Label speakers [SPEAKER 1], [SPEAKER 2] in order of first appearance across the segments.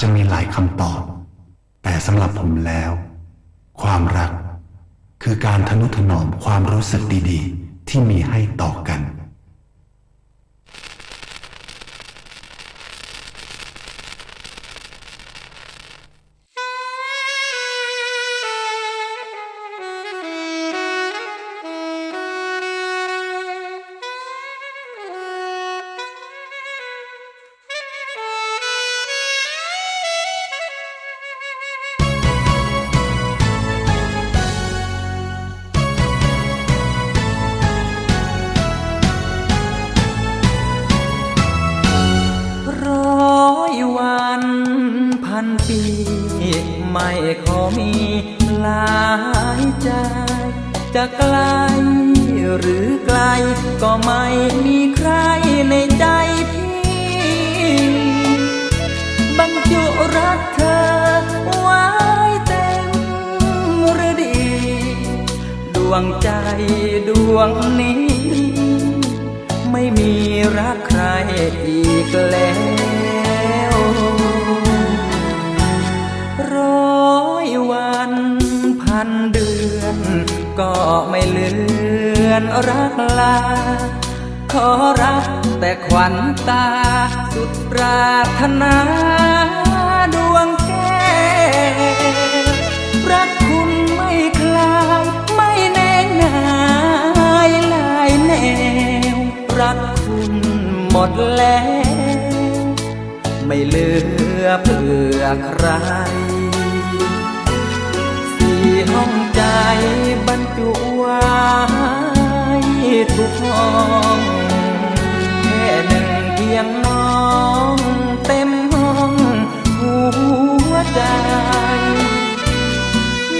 [SPEAKER 1] จะมีหลายคำตอบ แต่สำหรับผมแล้ว ความรัก คือการทนุถนอมความรู้สึกดีๆ ที่มีให้ต่อกัน
[SPEAKER 2] พันปี ไม่ขอมีหลายใจจะไกลหรือไกล ก็ไม่มีใครในใจพี่บรรจุรักเธอไว้เต็มฤดี ดวงใจดวงนี้ ไม่มีรักใครอีกแล้ว พันเดือน ก็ไม่เลือนรักลา ขอรักแต่ขวัญตา สุดปรารถนาดวงแก้วรักคุณไม่คลายไม่แน่นายลายแนว รักคุณหมดแล้ว ไม่เหลือเพื่อใคร บรรจุไว้ทุกห้องแค่หนึ่งเพียงน้องเต็มห้องหัวใจ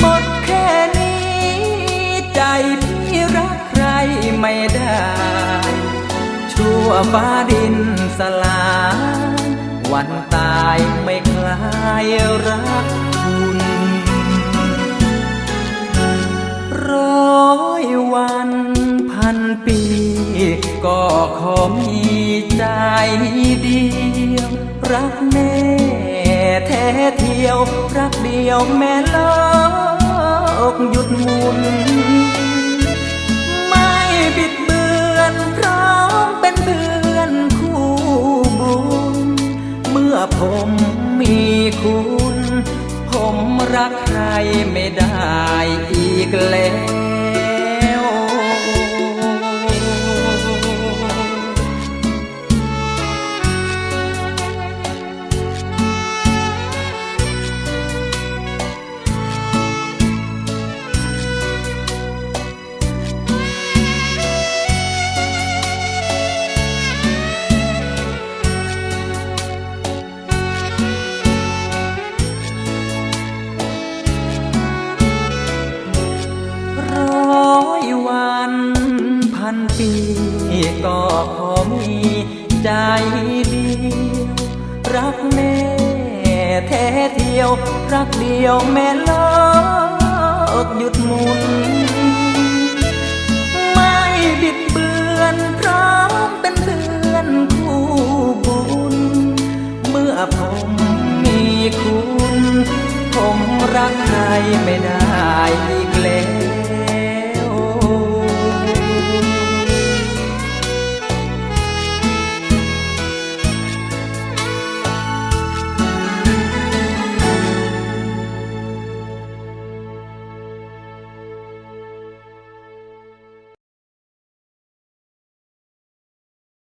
[SPEAKER 2] หมดแค่นี้ใจพี่รักใครไม่ได้ ชั่วฟ้าดินสลายวันตายไม่คลายรัก วันพันปี ก็ขอมีใจเดียว รักแน่แท้เที่ยว รักเดียวแม่โลกหยุดหมุน ไม่บิดเบือนพร้อมเป็นเพื่อนคู่บุญ เมื่อผมมีคุณ ผมรักใครไม่ได้อีกแล้ว ปีก็ขอมีใจเดียวรักแน่แท้เทียว รักเดียวแม่โลกหยุดหมุน ไม่บิดเบือนพร้อมเป็นเพื่อนคู่บุญ เมื่อผมมีคุณ ผมรักใครไม่ได้อีก